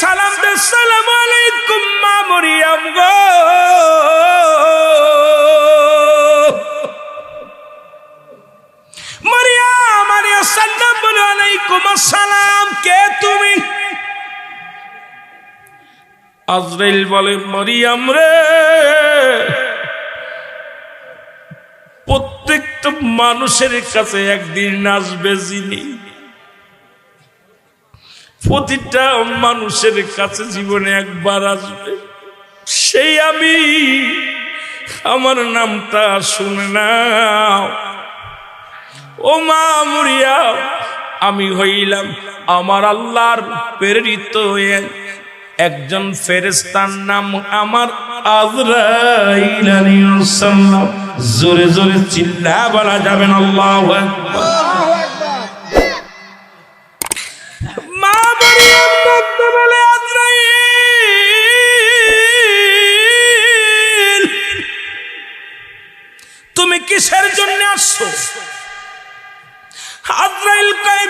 সালাম দে, সালাম আলাইকুম মা মরিয়াম গো। মরিয়াম আলাইহিস সালাম বলে, আলাইকুম আসসালাম, কে তুমি? আজরাইল বলে, মরিয়াম রে। প্রত্যেকটা মানুষের কাছে একদিন আসবে যিনি। প্রতিটা মানুষের কাছে জীবনে একবার আসবে। সেই আমি আমার নামটা শুনে নাও। ও মা মুরিয়া, আমি হইলাম আমার আল্লাহর প্রেরিত এক- একজন ফেরেস্তার নাম আমার আলাইহিস জোরে জোরে চিল্লা বলা যাবেন আল্লাহু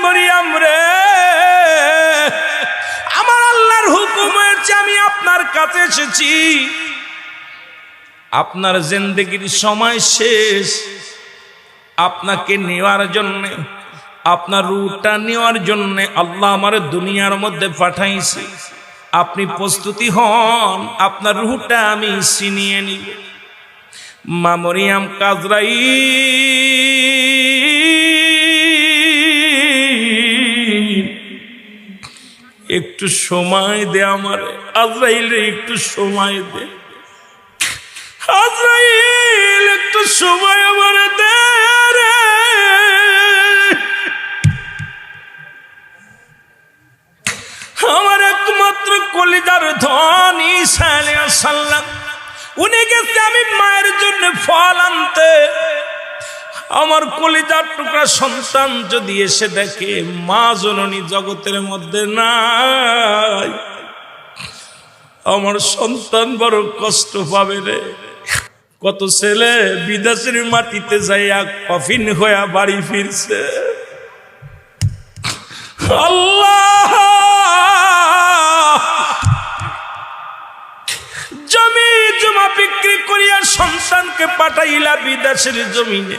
মরিয়ম রে। আমার আল্লাহর হুকুম হয়েছে, আমি আপনার কাছে এসেছি। আপনার জিন্দগির সময় শেষ। আপনাকে নেওয়ার জন্য, আপনার রুটা নেওয়ার জন্য আল্লাহ আমার দুনিয়ার মধ্যে পাঠাইছে। আপনি প্রস্তুতি হন, আপনার রুটা আমি ছিনিয়ে নিব। মা মরিয়াম কাজরাই একটু সময় দে আমার। আজরাইলে একটু সময় দে। আজরাইল, একটু সময় আমার দে। আমার একমাত্র কলিজার ধন সালাম উনি গেছে আমি মায়ের জন্য ফল আনতে। আমার কলিজার টুকরা সন্তান যদি এসে দেখে মা জননী জগতের মধ্যে নাই, আমার সন্তান বড় কষ্ট পাবে রে। কত ছেলে বিদেশের মাটিতে যাইয়া কফিন হইয়া বাড়ি ফিরছে। আল্লাহ! জমি জমা বিক্রি করিয়া সন্তানকে পাঠাইলা বিদেশের জমিনে।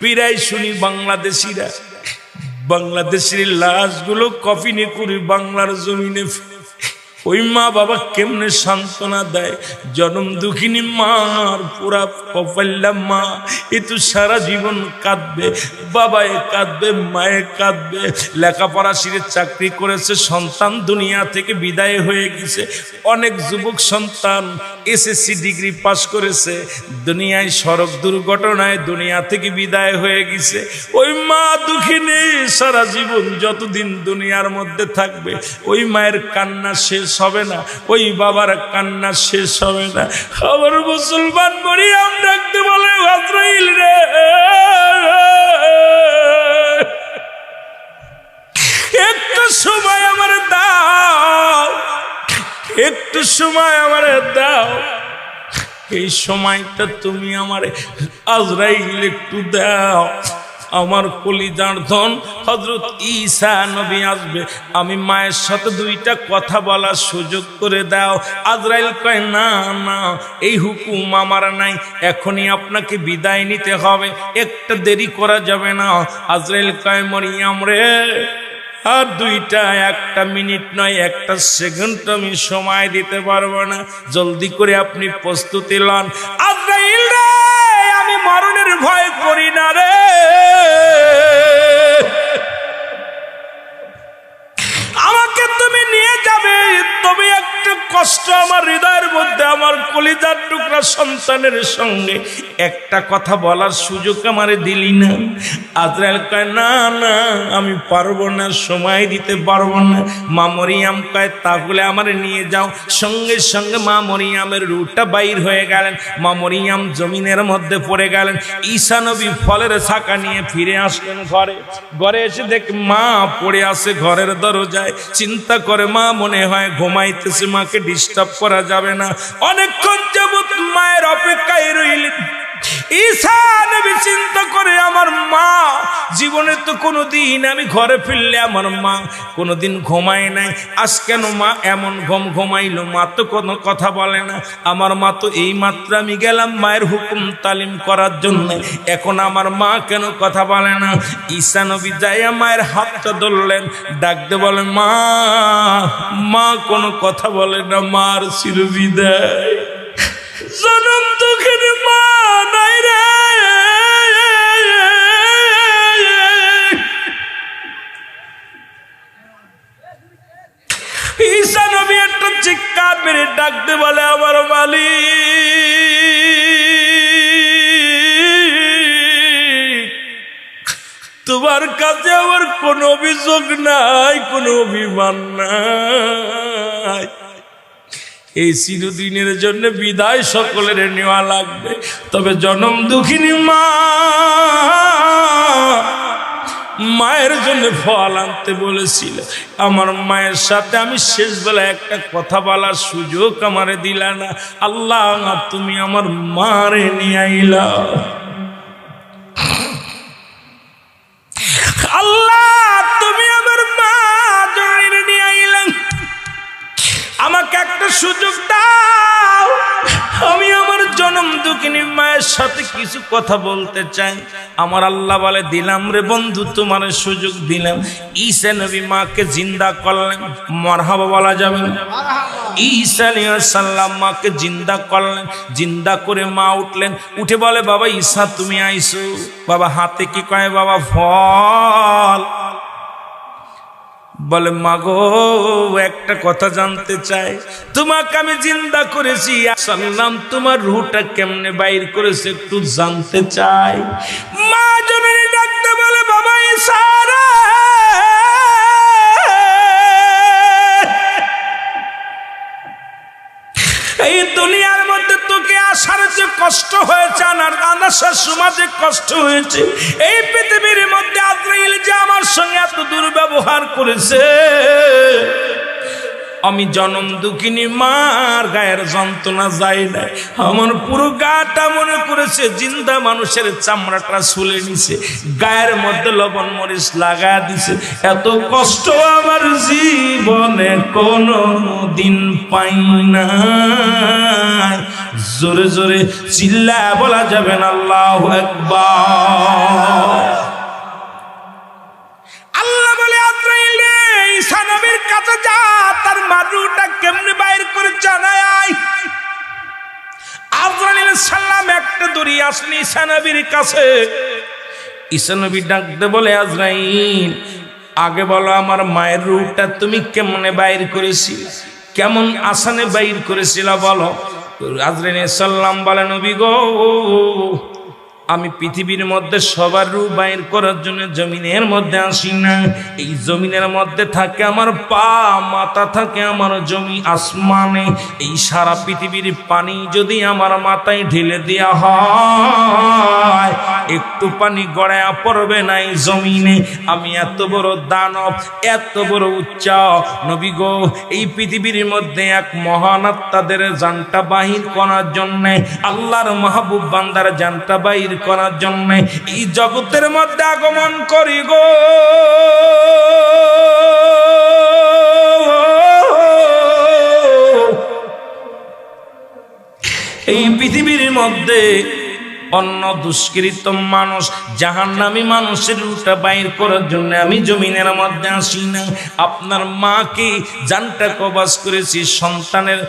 পিরাই শুনি বাংলাদেশিরা বাংলাদেশের লাশগুলো কফিনে করে বাংলার জমিনে। ওই মা বাবা কেমনে সান্ত্বনা দেয়? জনম দুঃখিনী মার পুরা কপাল্লা মা। এ তো সারা জীবন কাঁদবে বাবায় কাঁদবে, মায়ে কাঁদবে। লেখাপড়া শিরে চাকরি করেছে, সন্তান দুনিয়া থেকে বিদায় হয়ে গেছে। অনেক যুবক সন্তান এসএসসি ডিগ্রি পাশ করেছে। দুনিয়ায় সড়ক দুর্ঘটনায় দুনিয়া থেকে বিদায় হয়ে গেছে। ওই মা দুঃখিনী সারা জীবন যতদিন দুনিয়ার মধ্যে থাকবে, ওই মায়ের কান্না শেষ হবে না। ওই বাবার কান্না শেষ হবে না। আবার মুসলমান মরিয়াম ডাকতে বলে, আজরাইল রে! একটু সময় আমার দাও। একটু সময় আমার দাও। এই সময়টা তুমি আমার আজরাইল একটু দাও। আমার কলিজার ধন হজরত ঈসা নবী আসবে। আমি মায়ের সাথে দুইটা কথা বলার সুযোগ করে দাও। আজরাইল কয়, না না, এই হুকুম আমার নাই। এখনই আপনাকে বিদায় নিতে হবে। একটা দেরি করা যাবে না। আজরাইল কয়, মরিয়াম রে, আর দুইটা, একটা মিনিট নয়, একটা সেকেন্ড আমি সময় দিতে পারব না। জলদি করে আপনি প্রস্তুতি লন। করি কষ্ট আমার হৃদয়ের মধ্যে, আমার কলিজার টুকরা সন্তানের সঙ্গে। একটা কথা বলার সুযোগ আমার দিলি না। আজরাইল কয়, না না, আমি পারব না, সময় দিতে পারব না। মা মরিয়াম কয়, তাহলে আমার নিয়ে যাও। সঙ্গে সঙ্গে মা মরিয়ামের রুটটা বাইর হয়ে গেলেন। মা মরিয়াম জমিনের মধ্যে পড়ে গেলেন। ঈশানবী ফলের ছাকা নিয়ে ফিরে আসলেন ঘরে। ঘরে এসে দেখ মা পড়ে আসে ঘরের দরজায়। চিন্তা করে মা মনে হয় ঘুমাইতেছে, মাকে ডিস্টার্ব করা যাবে না। অনেকক্ষণ যাব মায়ের অপেক্ষায় রইলেন। ঈশা নবী চিন্তা করে আমার মা জীবনে তো কোনো দিন আমি ঘরে ফিরলে আমার মা কোনোদিন ঘুমায় নাই। আজ কেন মা এমন ঘুম ঘুমাইলো? মা তো কোনো কথা বলে না। আমার মা তো এই মাত্র আমি গেলাম মায়ের হুকুম তালিম করার জন্য। এখন আমার মা কেন কথা বলে না? ঈশা নবী যাইয়া মায়ের হাতটা ধরলেন, ডাকতে বলে মা মা কোনো কথা বলে না, মার চির ডাকতে বলে আমার মালিক। তোমার কাছে আমার কোনো অভিযোগ নাই, কোনো অভিমান নাই। এই চিরদিনের জন্য বিদায় সকলের নেওয়া লাগবে। তবে জনম দুঃখিনী মা। মায়ের জন্য ফল আনতে বলেছিল। আমার মায়ের সাথে আমি শেষ বেলায় একটা কথা বলার সুযোগ আমারে দিলা না। আল্লাহ, তুমি আমার মারে নিয়ে আইলা। আল্লাহ, তুমি আমার মা নিয়ে আইলাম আমাকে একটা সুযোগ দাও। আমি আমার জনম দুঃখিনী মায়ের সাথে কিছু কথা বলতে চাই। আমার আল্লাহ বলে, দিলাম রে বন্ধু, তোমার সুযোগ দিলাম। ঈসা নবী মাকে জিন্দা করলেন, মরহাবা বলা যাবে না। সাল্লাম মাকে জিন্দা করলেন, জিন্দা করে মা উঠলেন, উঠে বলে, বাবা, ঈসা, তুমি আইসো। বাবা, হাতে কি কয়, বাবা, ফল। বলে, মাগো, একটা কথা জানতে চাই। তোমাকে আমি জিন্দা করেছি। সাল্লাম, তোমার রুটা কেমনে বাইর করেছে একটু জানতে চাই। হয়েছে আনাসার সময় যে কষ্ট হয়েছে। এই পৃথিবীর মধ্যে আদ্রাইল যে আমার সঙ্গে এত দুর্ব্যবহার করেছে, আমি জনম দুঃখিনী, মার গায়ের যন্ত্রণা যাই না আমার পুরো গাটা মনে করেছে, জিন্দা মানুষের চামড়াটা শুলে নিছে, গায়ের মধ্যে লবণ মরিচ লাগা দিছে। এত কষ্ট আমার জীবনে কোনো দিন পাই না জোরে জোরে চিল্লা বলা যাবেন আল্লাহ একবার আল্লাহ বলে, আজরাইল রে, ঈসা নবীর কাছে যা, তার মারুটা কেমনে বাইর করে জানায় আজরাইল সাল্লাম একটা দড়ি আসনি ঈসা নবীর কাছে। ইসানবী ডাকতে বলে, আজরাইল, আগে বলো আমার মায়ের রূপটা তুমি কেমনে বাইর করেছি? কেমন আসানে বাইর করেছিল বলো? সাল্লাম বলেন গো, আমি পৃথিবীর মধ্যে সবার রূপ বাইর করার জন্য জমিনের মধ্যে আসি না। এই জমিনের মধ্যে থাকে আমার পা, মাথা থাকে আমার জমি আসমানে। এই সারা পৃথিবীর পানি যদি আমার মাথায় ঢেলে দেওয়া হয় একটু পানি গড়ায়া পড়বে নাই জমিনে। আমি এত বড় দানব, এত বড় উচ্চ। নবী গো, এই পৃথিবীর মধ্যে এক মহান আত্মাদের জানটা বাহির করার জন্যে, আল্লাহর মাহবুব বান্দার জানটা বাহির করার জন্য, এই জগতের মধ্যে আগমন করি গো। এই পৃথিবীর মধ্যে অন্য দুষ্কৃত মানুষ জাহান নামি মানুষের রুটা বাইর করার জন্য আমি জমিনের মধ্যে আসি না। আপনার মাকে জানটা কবাস করেছি, সন্তানের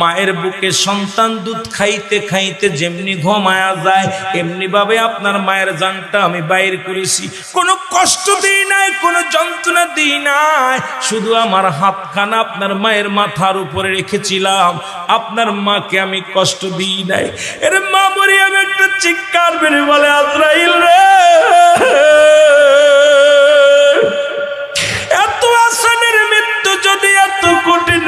মায়ের বুকে সন্তান দুধ খাইতে খাইতে যেমনি ঘুমায়া যায় এমনি ভাবে আপনার মায়ের জানটা আমি বাইর করেছি। কোনো কষ্ট দিই নাই, কোনো যন্ত্রণা দিই নাই, শুধু আমার হাতখানা আপনার মায়ের মাথার উপরে রেখেছিলাম। আপনার মাকে আমি কষ্ট দিই নাই। এর মা মরি আমি একটা চিৎকার বেড়ে বলে, আজরাইল রে! এত আসানের মৃত্যু যদি এত কঠিন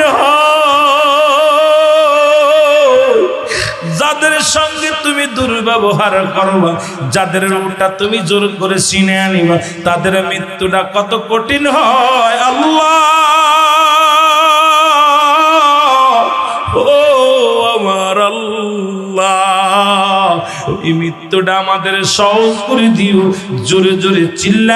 যাদের সঙ্গে তুমি দুর্ব্যবহার করবা, যাদের রূপটা তুমি জোর করে চিনে আনিবা, তাদের মৃত্যুটা কত কঠিন হয়, আল্লাহ! এই মৃত্যুটা আমাদের সহজ করে দিও। জোরে জোরে চিল্লা